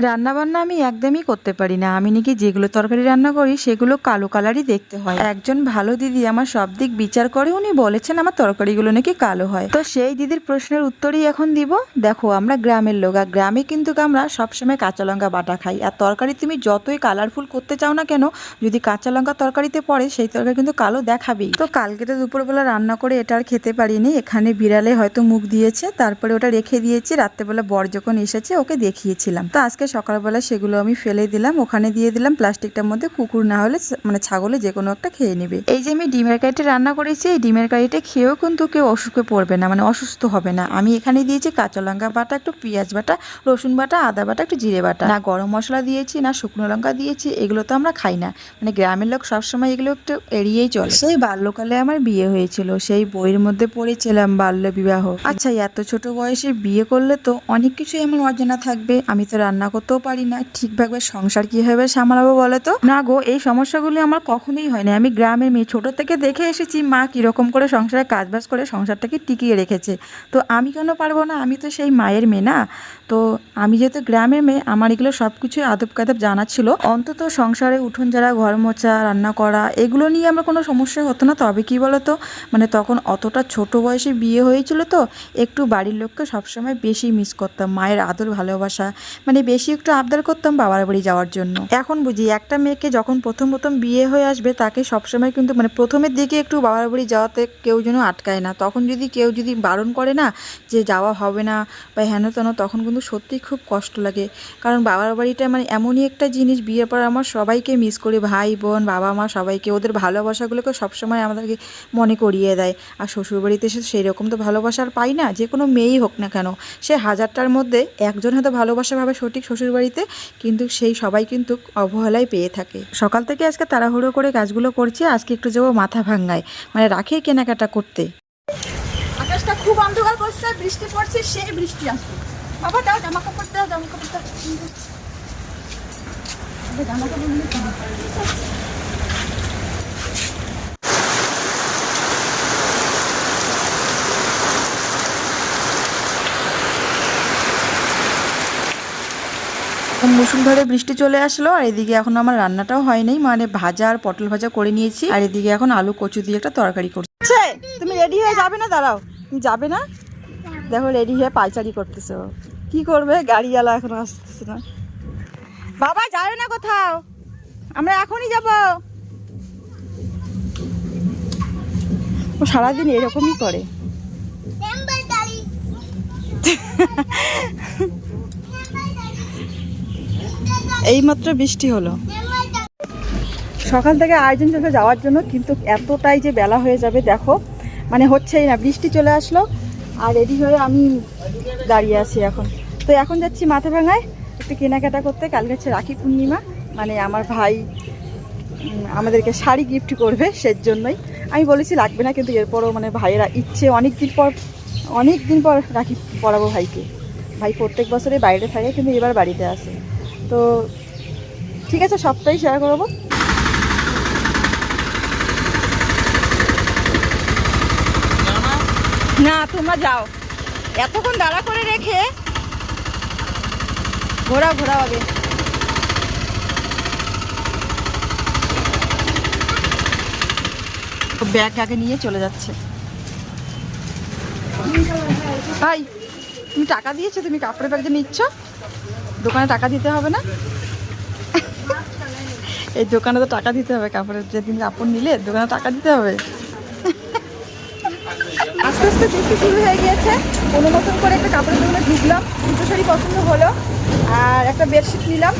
রান্নাবান্না আমি একদমই করতে পারি না। আমি নাকি যেগুলো তরকারি রান্না করি, সেগুলো কালো কালারই দেখতে হয়। একজন ভালো দিদি আমার সব দিক বিচার করে, উনি বলেছেন আমার তরকারিগুলো নাকি কালো হয়। তো সেই দিদির প্রশ্নের উত্তরই এখন দিব। দেখো, আমরা গ্রামের লোক, আর গ্রামে কিন্তু আমরা সবসময় কাঁচা লঙ্কা বাটা খাই। আর তরকারি তুমি যতই কালারফুল করতে চাও না কেন, যদি কাঁচা লঙ্কা তরকারিতে পড়ে, সেই তরকারি কিন্তু কালো দেখাবেই। তো কালকে তো দুপুরবেলা রান্না করে এটা আর খেতে পারিনি। এখানে বিড়ালে হয়তো মুখ দিয়েছে, তারপরে ওটা রেখে দিয়েছি। রাত্রেবেলা বর যখন এসেছে, ওকে দেখিয়েছিলাম। তো আজকে সকালবেলা সেগুলো আমি ফেলে দিলাম, ওখানে দিয়ে দিলাম। প্লাস্টিকটার মধ্যে কুকুর না হলে মানে ছাগলে যে কোনো একটা খেয়ে নেবে। এই যে আমি ডিমের কারিটা রান্না করেছি, এই ডিমের কারিটা খেয়েও কিন্তু কেউ অসুখে পড়বে না মানে অসুস্থ হবে না। আমি এখানে দিয়েছি কাঁচা লঙ্কা বাটা, একটু পেঁয়াজ বাটা, রসুন বাটা, আদা বাটা, একটু জিরে বাটা। না গরম মশলা দিয়েছি, না শুকনো লঙ্কা দিয়েছি, এগুলো তো আমরা খাই না। মানে গ্রামের লোক সবসময় এগুলো একটু এড়িয়েই চলে। সেই বাল্যকালে আমার বিয়ে হয়েছিল, সেই বইয়ের মধ্যে পড়েছিলাম বাল্য বিবাহ আচ্ছা এত ছোট বয়সে বিয়ে করলে তো অনেক কিছুই আমার অজানা থাকবে। আমি তো রান্না করতেও পারি না ঠিকভাবে সংসার কীভাবে সামলাবো বলো তো? না গো, এই সমস্যাগুলি আমার কখনোই হয় না। আমি গ্রামের মেয়ে, ছোট থেকে দেখে এসেছি মা কীরকম করে সংসারে কাজবাজ করে সংসারটাকে টিকিয়ে রেখেছে। তো আমি কেন পারব না? আমি তো সেই মায়ের মেয়ে না। তো আমি যেহেতু গ্রামের মেয়ে, আমার এগুলো সব কিছুই আদব কাদব জানা ছিল। অন্তত সংসারে উঠোন যারা ঘর মোছা, রান্না করা, এগুলো নিয়ে আমার কোনো সমস্যা হতো না। তবে কি বলো তো? মানে তখন অতটা ছোট বয়সে বিয়ে হয়েছিল তো, একটু বাড়ির লোককে সবসময় বেশি মিস করতাম। মায়ের আদর, ভালোবাসা মানে বেশি একটু আবদার করতাম বাবার বাড়ি যাওয়ার জন্য। এখন বুঝি একটা মেয়েকে যখন প্রথম প্রথম বিয়ে হয়ে আসবে, তাকে সবসময় কিন্তু মানে প্রথমের দিকে একটু বাবার বাড়ি যাওয়াতে কেউ যেন আটকায় না। তখন যদি কেউ যদি বারণ করে না যে যাওয়া হবে না বা হেন তেন, তখন কিন্তু সত্যিই খুব কষ্ট লাগে। কারণ বাবার বাড়িটা মানে এমনই একটা জিনিস, বিয়ের পর আমার সবাইকে মিস করি, ভাই, বোন, বাবা, মা সবাইকে। ওদের ভালোবাসাগুলোকে সবসময় আমাদেরকে মনে করিয়ে দেয়। আর শ্বশুরবাড়িতে এসে সেই রকম তো ভালোবাসা আর পাই না, যে কোনো মেয়েই হোক না কেন। সে হাজারটার মধ্যে একজন হয়তো ভালোবাসা ভাবে সঠিক শ্বশুরবাড়িতে, কিন্তু সেই সবাই কিন্তু অবহেলায় পেয়ে থাকে। সকাল থেকে আজকে তাড়াহুড়ো করে কাজগুলো করছি, আজকে একটু যাব মাথা ভাঙ্গায় মানে রাখে কেনাকাটা করতে। আকাশটা খুব অন্ধকার করছে, বৃষ্টি পড়ছে, সেই বৃষ্টি আসবে বাবা, দাও জামা কাপড় দাও জামা কাপড় দাও জামা কাপড় যাও। মুসুলধারে বৃষ্টি চলে আসলো আর এদিকে এখন আমার রান্নাটাও হয়নি। মানে ভাজা আর পটল ভাজা করে নিয়েছি আর এদিকে এখন আলু কচু দিয়ে একটা তরকারি করছে। তুমি রেডি হয়ে যাবে না? দাঁড়াও। তুমি যাবে না? দেখো রেডি হয়ে পাইচারি করতেছো। কি করবে? গাড়িওয়ালা এখনও আসতেছে না। বাবা যাবে না কোথাও? আমরা এখনই যাব। ও সারাদিন এরকমই করে। এইমাত্র বৃষ্টি হলো। সকাল থেকে আয়োজন চলছে যাওয়ার জন্য কিন্তু এতটাই যে বেলা হয়ে যাবে, দেখো। মানে হচ্ছেই না, বৃষ্টি চলে আসলো আর রেডি হয়ে আমি দাঁড়িয়ে আছি এখন। তো এখন যাচ্ছি মাথা ভাঙায়, একটু কেনাকাটা করতে। কালকে হচ্ছে রাখি পূর্ণিমা মানে আমার ভাই আমাদেরকে শাড়ি গিফট করবে সেই জন্যই আমি বলেছি লাগবে না, কিন্তু এরপরও মানে ভাইয়েরা ইচ্ছে অনেক দিন পর অনেক দিন পর রাখি পরাবো ভাইকে। ভাই প্রত্যেক বছরে বাইরে থাকে, কিন্তু এবার বাড়িতে আসে তো ঠিক আছে, সবটাই শেয়ার করব। না, তোমরা যাও। এতক্ষণ দাঁড়া করে রেখে ঘোরা ঘোরা হবে ব্যাগ আগে নিয়ে চলে যাচ্ছে। ভাই, তুমি টাকা দিয়েছ, তুমি কাপড়ের ব্যাগ যে নিচ্ছ? দোকানে টাকা দিতে হবে না? এই দোকানে তো টাকা দিতে হবে, কাপড়ের যেদিন কাপড় নিলে দোকানে টাকা দিতে হবে। আস্তে আস্তে বৃষ্টি শুরু হয়ে গিয়েছে। কোনো মতন করে একটা কাপড়ের দোকানে ঢুকলাম দুটো শাড়ি পছন্দ হলো, আর একটা বেডশিট নিলাম।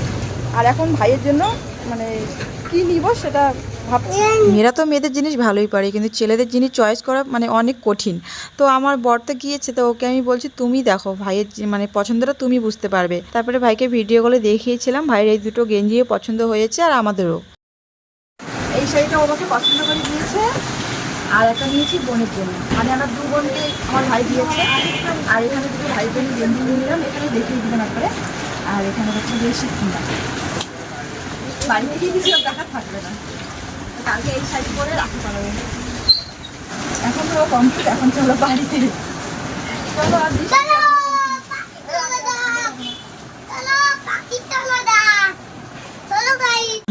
আর এখন ভাইয়ের জন্য মানে কি নিব সেটা ভাবছি। মেয়েরা তো মেয়েদের জিনিস ভালোই পারে কিন্তু ছেলেদের জিনিস চয়েস করা মানে অনেক কঠিন। তো আমার বর তো গিয়েছে তো ওকে আমি বলছি তুমি দেখো ভাইয়ের মানে পছন্দটা তুমি বুঝতে পারবে। তারপরে ভাইকে ভিডিও কলে দেখিয়েছিলাম ভাইয়ের এই দুটো গেঞ্জিও পছন্দ হয়েছে আর আমাদেরও। এই শাড়িটা ওকে পছন্দ করে দিয়েছে। আর একটা নিয়েছি বোনের জন্য। মানে আমার দু বোনকে আমার ভাই দিয়েছে। আর এখানে দুটো ভাই বোন গেঞ্জি নিয়ে নিলাম এখানে দেখিয়ে দিলাম একবারে। আর এখানে হচ্ছে বেশি বাড়িতে গিয়ে কিছু দেখা থাকবে না। কালকে এই শাড়ি পরে রাখতে পারবে এখন তো কমপ্লিট এখন চলো বাড়িতে চলো আর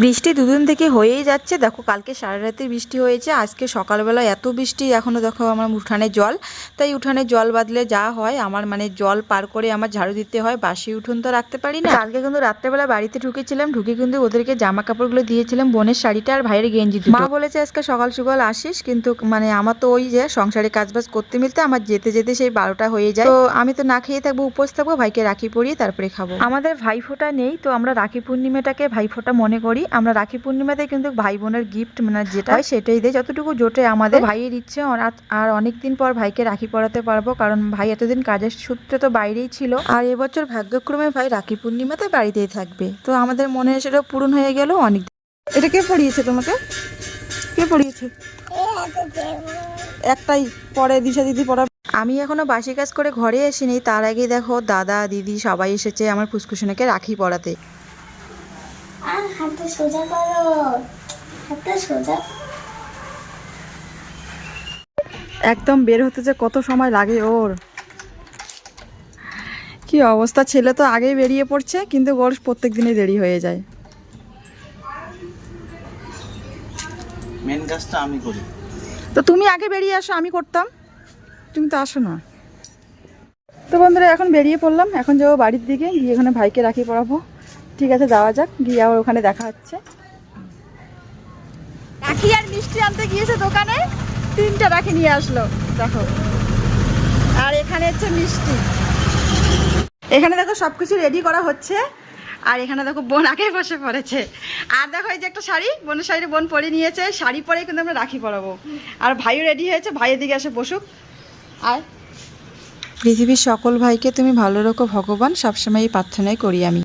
বৃষ্টি দুদিন থেকে হয়েই যাচ্ছে। দেখো কালকে সারা রাতে বৃষ্টি হয়েছে আজকে সকালবেলা এত বৃষ্টি এখনও দেখো আমার উঠানে জল। তাই উঠানে জল বাদলে যা হয় আমার মানে জল পার করে আমার ঝাড়ু দিতে হয় বাসি উঠুন তো রাখতে পারি না। কালকে কিন্তু রাত্রেবেলা বাড়িতে ঢুকেছিলাম ঢুকে কিন্তু ওদেরকে জামা কাপড়গুলো দিয়েছিলাম বোনের শাড়িটা আর ভাইয়ের গেঞ্জি মা বলেছে আজকে সকাল সকাল আসিস কিন্তু মানে আমার তো ওই যে সংসারে কাজবাজ করতে মিলতে আমার যেতে যেতে সেই বারোটা হয়ে যায়। তো আমি তো না খেয়ে থাকব উপোস থাকব ভাইকে রাখি পরিয়ে তারপরে খাব। আমাদের ভাইফোঁটা নেই তো আমরা রাখি পূর্ণিমাটাকে ভাইফোঁটা মনে করি। আমরা রাখি পূর্ণিমাতে কিন্তু ভাই বোনের গিফট মানে যেটা হয় সেটাই দেয়। যতটুকু জোটে আমাদের ভাইয়ের ইচ্ছে আর অনেক দিন পর ভাইকে রাখি পড়াতে পারব কারণ ভাই এতদিন কাজের সূত্রে তো বাইরেই ছিল। আর এবছর ভাগ্যক্রমে ভাই রাখি পূর্ণিমাতে বাড়িতেই থাকবে। তো আমাদের মনে সেটা পূরণ হয়ে গেল অনেক এটা কে পড়িয়েছে তোমাকে? কে পড়িয়েছে? একটাই পরে দিশা দিদি পড়া আমি এখনও বাসি কাজ করে ঘরে আসিনি তার আগে দেখো দাদা দিদি সবাই এসেছে আমার ফুসকুসুনাকে রাখি আর হাতটা সোজা করো। হাতটা সোজা। একদম বের হতে যে কত সময় লাগে ওর। কি অবস্থা ছেলে তো আগেই বেরিয়ে পড়ছে কিন্তু ওর প্রত্যেক দিনই দেরি হয়ে যায়। মেন কাজটা আমি করি। তো তুমি আগে বেরিয়ে আসো আমি করতাম। তুমি তো আসো না। তো বন্ধুরা এখন বেরিয়ে পড়লাম। এখন যাব বাড়ির দিকে গিয়ে ওখানে ভাইকে রাখি পড়াবো। ঠিক আছে যাওয়া যাক গিয়ে আবার ওখানে দেখা হচ্ছে। রাখি আর মিষ্টি আনতে গিয়েছে দোকানে তিনটা রাখি নিয়ে আসলো দেখো। আর এখানে হচ্ছে মিষ্টি। এখানে দেখো সব কিছু রেডি করা হচ্ছে আর এখানে দেখো বোন আগে বসে পড়েছে। আর দেখো এই যে একটা শাড়ি বোনের শাড়ি বোন পরে নিয়েছে শাড়ি পরেই কিন্তু আমরা রাখি পরাবো। আর ভাইও রেডি হয়েছে ভাইয়ের দিকে এসে বসুক। আর পৃথিবীর সকল ভাইকে তুমি ভালো রেখো ভগবান সবসময় এই প্রার্থনাই করি আমি।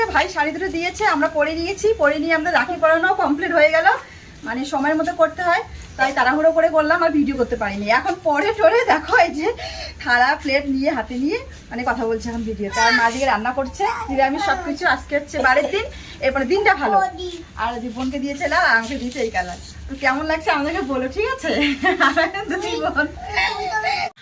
যে ভাই শাড়ি দুটো দিয়েছে আমরা পরে নিয়েছি পরে নিয়ে আমাদের রাখি পরানো কমপ্লিট হয়ে গেল। মানে সময়ের মতো করতে হয় তাই তাড়াহুড়ো করে করলাম আর ভিডিও করতে পারিনি। এখন পরে টরে দেখো এই যে থালা প্লেট নিয়ে হাতে নিয়ে মানে কথা বলছে এখন ভিডিওতে তার মা দিকে রান্না করছে নিরামিষ সব কিছু আজকে হচ্ছে বারের দিন এরপরে দিনটা ভালো। আর বোনকে দিয়েছে লাল আর আমাকে দিয়েছে এই কালার। তো কেমন লাগছে আমাদেরকে বলো ঠিক আছে? বোন।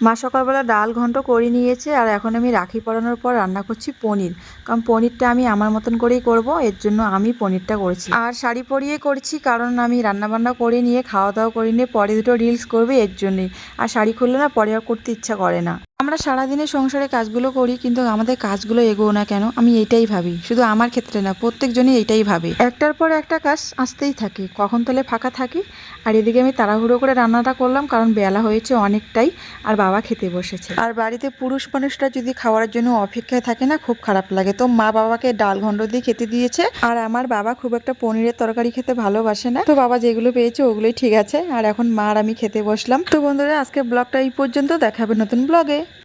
মা সকালবেলা ডাল ঘন্ট করে নিয়েছে আর এখন আমি রাখি পরানোর পর রান্না করছি পনির। কারণ পনিরটা আমি আমার মতন করেই করব, এর জন্য আমি পনিরটা করেছি। আর শাড়ি পরিয়ে করছি কারণ আমি রান্নাবান্না করে নিয়ে খাওয়া দাওয়া করে নিয়ে পরে দুটো রিলস করবে এর জন্যই। আর শাড়ি খুললে না পরে আর করতে ইচ্ছা করে না। আমরা সারাদিনে সংসারে কাজগুলো করি, কিন্তু আমাদের কাজগুলো এগোও না কেন? আমি এইটাই ভাবি। শুধু আমার ক্ষেত্রে না, প্রত্যেকজনই এইটাই ভাবে। একটার পর একটা কাজ আসতেই থাকে। কখন তাহলে ফাঁকা থাকি, আর এদিকে আমি তাড়াহুড়ো করে রান্নাটা করলাম, কারণ বেলা হয়েছে অনেকটাই, আর বাবা খেতে বসেছে। আর বাড়িতে পুরুষ মানুষরা যদি খাওয়ার জন্য অপেক্ষায় থাকে না, খুব খারাপ লাগে। তো মা বাবাকে ডাল ঘন্ট দিয়ে খেতে দিয়েছে, আর আমার বাবা খুব একটা পনিরের তরকারি খেতে ভালোবাসে না। তো বাবা যেগুলো পেয়েছে, ওগুলোই ঠিক আছে। আর এখন মা আর আমি খেতে বসলাম। তো বন্ধুরা আজকে ব্লগটা এই পর্যন্ত। দেখাবে নতুন ব্লগে।